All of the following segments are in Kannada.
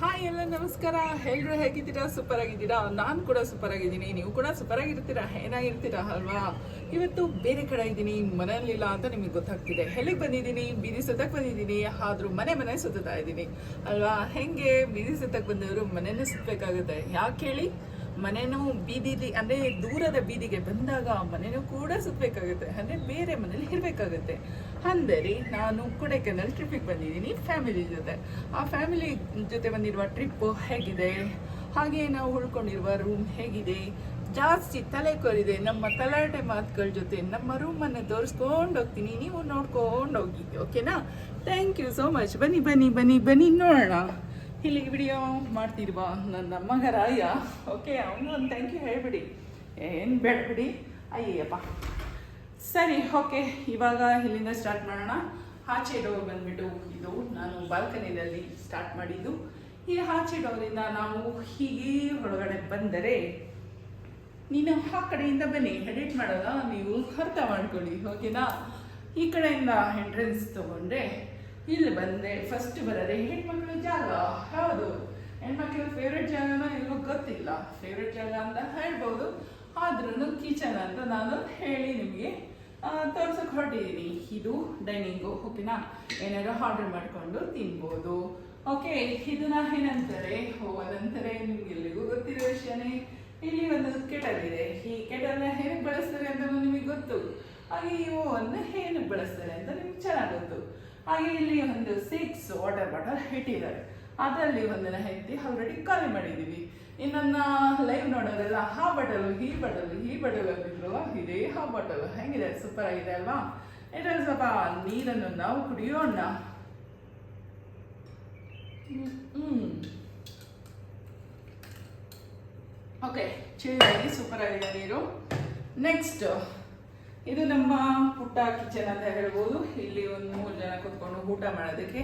ಹಾಯ್ ಎಲ್ಲ, ನಮಸ್ಕಾರ. ಎಲ್ಲರೂ ಹೇಗಿದ್ದೀರಾ? ಸೂಪರ್ ಆಗಿದ್ದೀರಾ ನಾನು ಕೂಡ ಸೂಪರ್ ಆಗಿದ್ದೀನಿ ನೀವು ಕೂಡ ಸೂಪರ್ ಆಗಿರ್ತೀರಾ ಏನಾಗಿರ್ತೀರಾ ಅಲ್ವಾ? ಇವತ್ತು ಬೇರೆ ಕಡೆ ಇದ್ದೀನಿ, ಮನೆಯಲ್ಲಿಲ್ಲ ಅಂತ ನಿಮಗೆ ಗೊತ್ತಾಗ್ತಿದೆ. ಎಲ್ಲಿಗೆ ಬಂದಿದ್ದೀನಿ? ಬೀದಿ ಸುತ್ತಕ್ಕೆ ಬಂದಿದ್ದೀನಿ. ಆದರೂ ಮನೆ ಮನೆ ಸುತ್ತಾ ಇದ್ದೀನಿ. ಅಲ್ವಾ? ಹೆಂಗೆ ಬೀದಿ ಸುತ್ತಕ್ಕೆ ಬಂದವರು ಮನೆಯೇ ಸುತ್ತಬೇಕಾಗುತ್ತೆ ಯಾಕೆ ಹೇಳಿ? ಮನೆನೂ ಬೀದಿಲಿ, ಅಂದರೆ ದೂರದ ಬೀದಿಗೆ ಬಂದಾಗ ಮನೆಯೂ ಕೂಡ ಸುತ್ತಬೇಕಾಗುತ್ತೆ ಅಂದರೆ ಬೇರೆ ಮನೇಲಿ ಇರಬೇಕಾಗುತ್ತೆ. ಅಂದರೆ ನಾನು ಕೊಡೈಕೆನಲ್ ಟ್ರಿಪ್ಪಿಗೆ ಬಂದಿದ್ದೀನಿ ಫ್ಯಾಮಿಲಿ ಜೊತೆ. ಆ ಫ್ಯಾಮಿಲಿ ಜೊತೆ ಬಂದಿರುವ ಟ್ರಿಪ್ಪು ಹೇಗಿದೆ? ಹಾಗೆ ನಾವು ಉಳ್ಕೊಂಡಿರುವ ರೂಮ್ ಹೇಗಿದೆ? ಜಾಸ್ತಿ ತಲೆ ಕೊರಿದೆ. ನಮ್ಮ ತಲಾಟೆ ಮಾತುಗಳ ಜೊತೆ ನಮ್ಮ ರೂಮನ್ನು ತೋರಿಸ್ಕೊಂಡು ಹೋಗ್ತೀನಿ. ನೀವು ನೋಡ್ಕೊಂಡು ಹೋಗಿ ಓಕೆನಾ ಥ್ಯಾಂಕ್ ಯು ಸೋ ಮಚ್ ಬನ್ನಿ ಬನ್ನಿ ಬನ್ನಿ ಬನ್ನಿ ನೋಡೋಣ. ಇಲ್ಲಿಗೆ ವಿಡಿಯೋ ಮಾಡ್ತಿರುವ ನನ್ನ ಮಗ ರಾಯ ಓಕೆ ಅವನು ಒಂದು ಥ್ಯಾಂಕ್ ಯು ಹೇಳ್ಬಿಡಿ. ಏನು ಬೇಡಬಿಡಿ? ಅಯ್ಯಪ್ಪ ಸರಿ, ಓಕೆ. ಇವಾಗ ಇಲ್ಲಿಂದ ಸ್ಟಾರ್ಟ್ ಮಾಡೋಣ. ಆಚೆ ಡೋರ್ ಬಂದ್ಬಿಟ್ಟು ಇದು ನಾನು ಬಾಲ್ಕನಿನಲ್ಲಿ ಸ್ಟಾರ್ಟ್ ಮಾಡಿದ್ದು. ಈ ಆಚೆ ಡೋರಿಂದ ನಾವು ಹೀಗೆ ಹೊರಗಡೆ ಬಂದರೆ ನೀನು ಆ ಕಡೆಯಿಂದ ಬನ್ನಿ. ಎಡಿಟ್ ಮಾಡೋದ? ನೀವು ಅರ್ಥ ಮಾಡ್ಕೊಳ್ಳಿ, ಓಕೆನಾ? ಈ ಕಡೆಯಿಂದ ಎಂಟ್ರೆನ್ಸ್ ತಗೊಂಡ್ರೆ ಇಲ್ಲಿ ಬಂದೆ ಫಸ್ಟ್ ಬರೋದೆ ಹೆಣ್ಮಕ್ಳ ಜಾಗ. ಹೌದು. ಹೆಣ್ಮಕ್ಳ ಫೇವ್ರೆಟ್ ಜಾಗನ ಇಲ್ಲೂ ಗೊತ್ತಿಲ್ಲ. ಫೇವ್ರೆಟ್ ಜಾಗ ಅಂತ ಹೇಳ್ಬೋದು. ಆದ್ರೂ ಕಿಚನ್ ಅಂತ ನಾನು ಹೇಳಿ ನಿಮಗೆ ತೋರ್ಸಕ್ಕೆ ಹೊರಟಿದ್ದೀನಿ ಇದು ಡೈನಿಂಗು ಓಕೆನಾ ಏನಾದ್ರು ಆರ್ಡರ್ ಮಾಡ್ಕೊಂಡು ತಿನ್ಬೋದು. ಓಕೆ ಇದನ್ನ ಏನಂತಾರೆ? ಅದಂತಾರೆ ನಿಮ್ಗೆ ಎಲ್ಲಿಗೂ ಗೊತ್ತಿರೋ ವಿಷಯನೇ. ಇಲ್ಲಿ ಒಂದು ಕೆಟಲ್ ಇದೆ ಈ ಕೆಟಲ್ನ ಹೇಗೆ ಬಳಸ್ತಾರೆ ಅಂತ ನಿಮಗೆ ಗೊತ್ತು. ಹಾಗೆ ಈ ಒಂದು ಏನಕ್ಕೆ ಬಳಸ್ತಾರೆ ಅಂತ ನಿಮ್ಗೆ ಚೆನ್ನಾಗಿ ಗೊತ್ತು. ಹಾಗೆ ಇಲ್ಲಿ ಒಂದು ಸಿಕ್ಸ್ ವಾಟರ್ ಬಾಟಲ್ ಇಟ್ಟಿದ್ದಾರೆ. ಅದರಲ್ಲಿ ಒಂದಿನ ಎತ್ತಿ ಆಲ್ರೆಡಿ ಖಾಲಿ ಮಾಡಿದ್ದೀವಿ ಇನ್ನೊಂದು ಲೈವ್ ನೋಡೋರೆಲ್ಲ ಹಾ ಬಟಲು ಈ ಬಟಲು ಈ ಬಟಲು ಅಂದಿದ್ರು. ಇದೇ ಹಾ ಬಟಲು ಹೆಂಗಿದೆ? ಸೂಪರ್ ಆಗಿದೆ ಅಲ್ವಾ? ಇದ್ರಲ್ಲಿ ಸ್ವಲ್ಪ ನೀರನ್ನು ನಾವು ಕುಡಿಯೋಣ ಓಕೆ ಚಿಲ್ಲಾಗಿ ಸೂಪರ್ ಆಗಿದೆ ನೀರು. ನೆಕ್ಸ್ಟ್ ಇದು ನಮ್ಮ ಪುಟ್ಟ ಕಿಚನ್ ಅಂತ ಹೇಳ್ಬೋದು. ಇಲ್ಲಿ ಒಂದು ಮೂರು ಜನ ಕೂತ್ಕೊಂಡು ಊಟ ಮಾಡೋದಕ್ಕೆ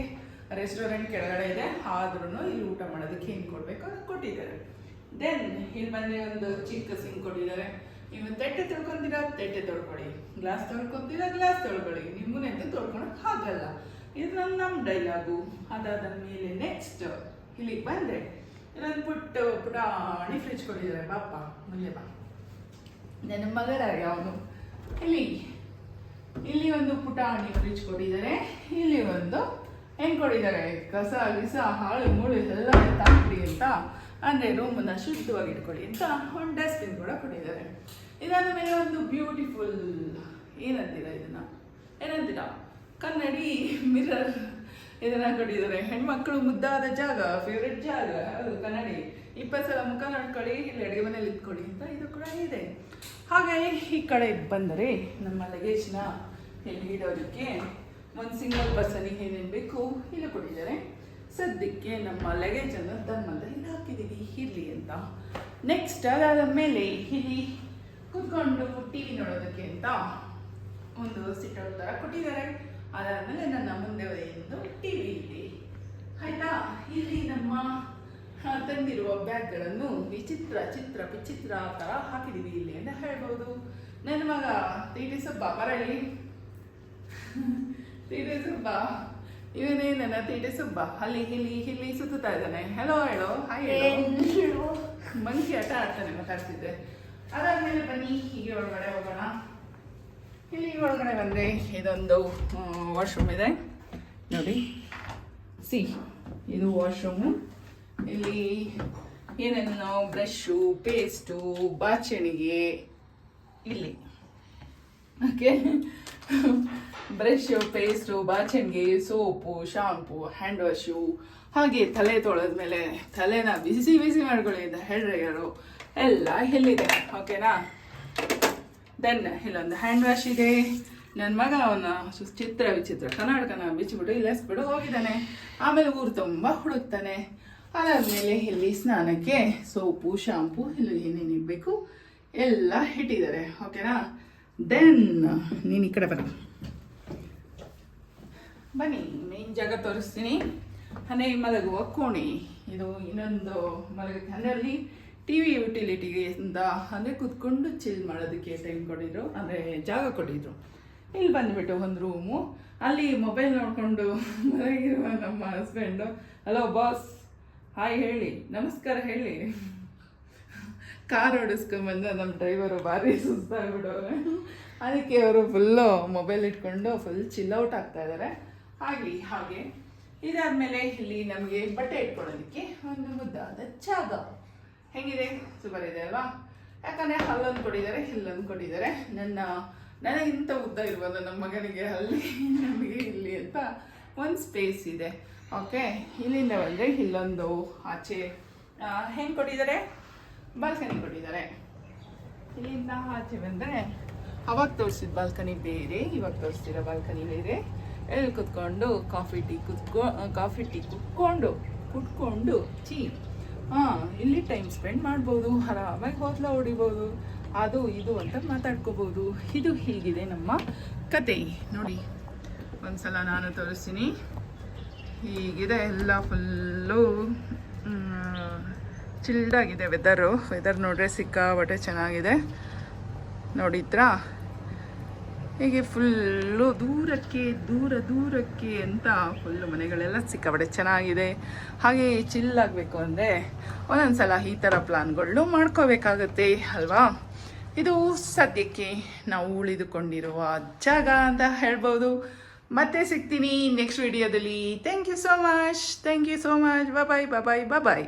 ರೆಸ್ಟೋರೆಂಟ್ ಕೆಳಗಡೆ ಇದೆ ಆದ್ರೂ ಇಲ್ಲಿ ಊಟ ಮಾಡೋದಕ್ಕೆ ಏನು ಕೊಡಬೇಕು ಕೊಟ್ಟಿದ್ದಾರೆ. ದೆನ್ ಇಲ್ಲಿ ಬಂದರೆ ಒಂದು ಚಿಕ್ಕ ಸಿಂಗ್ ಕೊಟ್ಟಿದ್ದಾರೆ. ನೀವು ತಟ್ಟೆ ತೊಳ್ಕೊಂತೀರಾ? ತಟ್ಟೆ ತೊಳ್ಕೊಳ್ಳಿ. ಗ್ಲಾಸ್ ತೊಳ್ಕೊಂತೀರಾ? ಗ್ಲಾಸ್ ತೊಳ್ಕೊಳ್ಳಿ. ನಿಮ್ಮನ್ನೇ ಅಂತ ತೊಳ್ಕೊಳಕ್ ಆಗಲ್ಲ. ಇದು ನಮ್ಮ ನಮ್ಮ ಡೈಲಾಗು ಅದಾದ ಮೇಲೆ ನೆಕ್ಸ್ಟ್ ಇಲ್ಲಿಗೆ ಬಂದರೆ, ಇಲ್ಲೊಂದು ಪುಟ್ಟ, ಪುಟಾಣಿ ಫ್ರಿಜ್ ಕೊಟ್ಟಿದ್ದಾರೆ. ಪಾಪ ಮುಂದೆ ಬಾ. ನನ್ನ ಮಗರ ಅವನು ಇಲ್ಲಿ. ಇಲ್ಲಿ ಒಂದು ಪುಟಾಣಿ ಫ್ರಿಜ್ ಕೊಟ್ಟಿದ್ದಾರೆ. ಇಲ್ಲಿ ಒಂದು ಹೆಂಗ್ ಕೊಟ್ಟಿದ್ದಾರೆ ಕಸ ಗಿಸ ಹಾಳು ಮೂಳು ಎಲ್ಲ ತಾಕ್ರಿ ಅಂತ. ಅಂದರೆ ರೂಮನ್ನು ಶುದ್ಧವಾಗಿ ಇಟ್ಕೊಳ್ಳಿ ಅಂತ ಒಂದು ಡಸ್ಟ್ಬಿನ್ ಕೂಡ ಕೊಟ್ಟಿದ್ದಾರೆ. ಇದಾದ ಮೇಲೆ ಒಂದು ಬ್ಯೂಟಿಫುಲ್ ಏನಂತೀರ ಇದನ್ನ? ಏನಂತೀರ? ಕನ್ನಡಿ ಮಿರರ್ ಇದನ್ನ ಕೊಟ್ಟಿದ್ದಾರೆ. ಹೆಣ್ಮಕ್ಳು ಮುದ್ದಾದ ಜಾಗ ಫೇವ್ರೆಟ್ ಜಾಗ. ಅದು ಕನ್ನಡಿ. ಇಪ್ಪತ್ತು ಸಲ ಮುಖ ನೋಡ್ಕೊಳ್ಳಿ, ಇಲ್ಲಿ ಅಡುಗೆ ಮನೇಲಿ ಇಟ್ಕೊಳ್ಳಿ ಅಂತ ಇದು ಕೂಡ ಇದೆ. ಹಾಗೆ ಈ ಕಡೆ ಬಂದರೆ ನಮ್ಮ ಲಗೇಜ್ನ ಇಲ್ಲಿ ಇಡೋದಕ್ಕೆ ಒಂದು ಸಿಂಗಲ್ ಪರ್ಸನಿಗೆ ಏನೇನು ಬೇಕು ಇಲ್ಲ ಕೊಟ್ಟಿದ್ದಾರೆ. ಸದ್ಯಕ್ಕೆ ನಮ್ಮ ಲಗೇಜನ್ನು ಧರ್ಮದ ಇಲ್ಲಿ ಹಾಕಿದ್ದೀವಿ ಇರಲಿ ಅಂತ. ನೆಕ್ಸ್ಟ್ ಅದಾದ ಮೇಲೆ ಇಲ್ಲಿ ಕುತ್ಕೊಂಡು ಟಿ ವಿ ನೋಡೋದಕ್ಕೆ ಅಂತ ಒಂದು ಸಿಟ್ಟೌಟ್ ಥರ ಕೊಟ್ಟಿದ್ದಾರೆ. ಅದಾದಮೇಲೆ ನನ್ನ ಮುಂದೆ ಒಂದು ಟಿ ವಿ ಇದೆ. ಆಯಿತಾ? ಇಲ್ಲಿ ನಮ್ಮ ತಂದಿರುವ ಬ್ಯಾಗ್ಗಳನ್ನು ವಿಚಿತ್ರ, ಚಿತ್ರ, ವಿಚಿತ್ರ ಥರ ಹಾಕಿದ್ದೀವಿ ಇಲ್ಲಿ ಅಂತ ಹೇಳ್ಬೋದು. ನನ್ನ ಮಗ ತೀಟಿ ಸುಬ್ಬ ಮರಳಿ ತೀಟಿ ಸುಬ್ಬ ಇವನೇ ನನ್ನ ತೀಟಿ ಸುಬ್ಬ ಅಲ್ಲಿ ಇಲ್ಲಿ ಇಲ್ಲಿ ಸುತ್ತಾ ಇದ್ದಾನೆ ಹಲೋ ಹೇಳೋ ಹಾಯ್ ಹೇಳೋ ಮಂಕಿ ಆಟ ಆಡ್ತಾನೆ ಮಾತಾಡ್ತಿದ್ದೆ ಅದಾದ್ಮೇಲೆ ಬನ್ನಿ ಹೀಗೆ ಒಳಗಡೆ ಹೋಗೋಣ. ಇಲ್ಲಿ ಒಳಗಡೆ ಬಂದರೆ ಇದೊಂದು ವಾಶ್ರೂಮ್ ಇದೆ. ನೋಡಿ. ಸಿ ಇದು ವಾಶ್ರೂಮು ಇಲ್ಲಿ ಏನೇನು ಬ್ರಷು ಪೇಸ್ಟು ಬಾಚಣಿಗೆ. ಇಲ್ಲಿ. ಓಕೆ ಬ್ರಷು, ಪೇಸ್ಟು, ಬಾಚಣಿಗೆ, ಸೋಪು, ಶಾಂಪು, ಹ್ಯಾಂಡ್ ವಾಶು, ಹಾಗೆ ತಲೆ ತೊಳೆದ್ಮೇಲೆ ತಲೆನ ಬಿಸಿ ಬಿಸಿ ಮಾಡ್ಕೊಳ್ಳಿ ಅಂತ ಹೇಳ್ರೆಯರು ಎಲ್ಲ ಎಲ್ಲಿದೆ? ಓಕೆನಾ ದೆನ್ ಇಲ್ಲೊಂದು ಹ್ಯಾಂಡ್ ವಾಶ್ ಇದೆ. ನನ್ನ ಮಗ ಅವನ ಚಿತ್ರ ವಿಚಿತ್ರ ಕನ್ನಡಕನ ಬಿಚ್ಚಿಬಿಟ್ಟು ಇಲ್ಲಿಸ್ಬಿಟ್ಟು ಹೋಗಿದ್ದಾನೆ. ಆಮೇಲೆ ಊರು ತುಂಬ ಹುಡುಕ್ತಾನೆ. ಅದಾದಮೇಲೆ ಇಲ್ಲಿ ಸ್ನಾನಕ್ಕೆ ಸೋಪು, ಶಾಂಪು, ಇಲ್ಲಿ ಏನೇನು ಇರಬೇಕು ಎಲ್ಲ ಇಟ್ಟಿದ್ದಾರೆ. ಓಕೆನಾ ದೆನ್ ನೀನು ಈ ಕಡೆ ಬನ್ನಿ ಬನ್ನಿ ಮೇನ್ ಜಾಗ ತೋರಿಸ್ತೀನಿ. ಹನೆ ಮಲಗುವ ಕೋಣೆ. ಇದು ಇನ್ನೊಂದು ಮಲಗಕ್ಕೆ ಅದರಲ್ಲಿ ಟಿ ವಿ ಯುಟಿಲಿಟಿಗೆ ಇಂದ ಅಂದರೆ ಕೂತ್ಕೊಂಡು ಚಿಲ್ ಮಾಡೋದಕ್ಕೆ ಟೈಮ್ ಕೊಟ್ಟಿದ್ರು, ಅಂದರೆ ಜಾಗ ಕೊಟ್ಟಿದ್ರು. ಇಲ್ಲಿ ಬಂದುಬಿಟ್ಟು ಒಂದು ರೂಮು ಅಲ್ಲಿ ಮೊಬೈಲ್ ನೋಡಿಕೊಂಡು ಮಲಗಿರುವ ನಮ್ಮ ಹಸ್ಬೆಂಡು ಹಲೋ ಬಾಸ್ ಹಾಯ್ ಹೇಳಿ. ನಮಸ್ಕಾರ, ಹೇಳಿ. ಕಾರ್ ಓಡಿಸ್ಕೊಂಬಂದ ನಮ್ಮ ಡ್ರೈವರು ಭಾರಿ ಸುಸ್ತಾಗ್ಬಿಡೋರು ಅದಕ್ಕೆ ಅವರು ಫುಲ್ಲು ಮೊಬೈಲ್ ಇಟ್ಕೊಂಡು ಫುಲ್ ಚಿಲ್ ಔಟ್ ಆಗ್ತಾ ಇದ್ದಾರೆ ಆಗಲಿ ಹಾಗೆ. ಇದಾದ್ಮೇಲೆ ಇಲ್ಲಿ ನಮಗೆ ಬಟ್ಟೆ ಇಟ್ಕೊಳ್ಳೋದಕ್ಕೆ ಒಂದು ಮುದ್ದಾದ ಜಾಗ. ಹೆಂಗಿದೆ? ಸೂಪರ್ ಇದೆ ಅಲ್ವಾ? ಯಾಕಂದರೆ ಅಲ್ಲೊಂದು ಕೊಟ್ಟಿದ್ದಾರೆ ಇಲ್ಲೊಂದು ಕೊಟ್ಟಿದ್ದಾರೆ. ನನ್ನ ನನಗಿಂತ ಉದ್ದ ಇರ್ಬೋದು ನಮ್ಮ ಮಗನಿಗೆ ಅಲ್ಲಿ, ನಮಗೆ ಇಲ್ಲಿ ಅಂತ ಒಂದು ಸ್ಪೇಸ್ ಇದೆ. ಓಕೆ ಇಲ್ಲಿಂದ ಬಂದರೆ ಇಲ್ಲೊಂದು ಆಚೆ. ಹೆಂಗೆ ಕೊಟ್ಟಿದ್ದಾರೆ? ಬಾಲ್ಕನಿ ಕೊಟ್ಟಿದ್ದಾರೆ. ಇಲ್ಲಿಂದ ಆಚೆ ಬಂದರೆ, ಅವಾಗ ತೋರಿಸಿದ ಬಾಲ್ಕನಿ ಬೇರೆ, ಇವಾಗ ತೋರಿಸ್ತಿರೋ ಬಾಲ್ಕನಿ ಬೇರೆ. ಎಲ್ಲಿ ಕುತ್ಕೊಂಡು? ಕಾಫಿ ಟೀ ಕುತ್ಕೊ ಕಾಫಿ ಟೀ ಕುತ್ಕೊಂಡು ಕುಟ್ಕೊಂಡು ಚೀ. ಹಾಂ, ಇಲ್ಲಿ ಟೈಮ್ ಸ್ಪೆಂಡ್ ಮಾಡ್ಬೋದು, ಆರಾಮಾಗಿ ಹೋದ್ಲ ಹೊಡಿಬೋದು, ಅದು ಇದು ಅಂತ ಮಾತಾಡ್ಕೋಬೋದು. ಇದು ಹೀಗಿದೆ ನಮ್ಮ ಕತೆ. ನೋಡಿ, ಒಂದ್ಸಲ ನಾನು ತೋರಿಸ್ತೀನಿ. ಹೀಗಿದೆ ಎಲ್ಲ ಫುಲ್ಲು ಚಿಲ್ಡಾಗಿದೆ ವೆದರು ವೆದರ್ ನೋಡ್ರೆ ಸಿಕ್ಕಾಬಟ್ಟೆ ಚೆನ್ನಾಗಿದೆ. ನೋಡಿದ್ರಾ? ಹೀಗೆ ಫುಲ್ಲು ದೂರಕ್ಕೆ, ದೂರ, ದೂರಕ್ಕೆ ಅಂತ ಫುಲ್ಲು ಮನೆಗಳೆಲ್ಲ ಸಿಕ್ಕಾಬಡೆ ಚೆನ್ನಾಗಿದೆ. ಹಾಗೆ ಚಿಲ್ಲಾಗಬೇಕು ಅಂದರೆ ಒಂದೊಂದು ಸಲ ಈ ಥರ ಪ್ಲಾನ್ಗಳನ್ನು ಮಾಡ್ಕೋಬೇಕಾಗತ್ತೆ, ಅಲ್ವಾ? ಇದು ಸದ್ಯಕ್ಕೆ ನಾವು ಉಳಿದುಕೊಂಡಿರುವ ಜಾಗ ಅಂತ ಹೇಳ್ಬೋದು. ಮತ್ತೆ ಸಿಗ್ತೀನಿ ನೆಕ್ಸ್ಟ್ ವಿಡಿಯೋದಲ್ಲಿ thank you so much thank you so much bye bye bye bye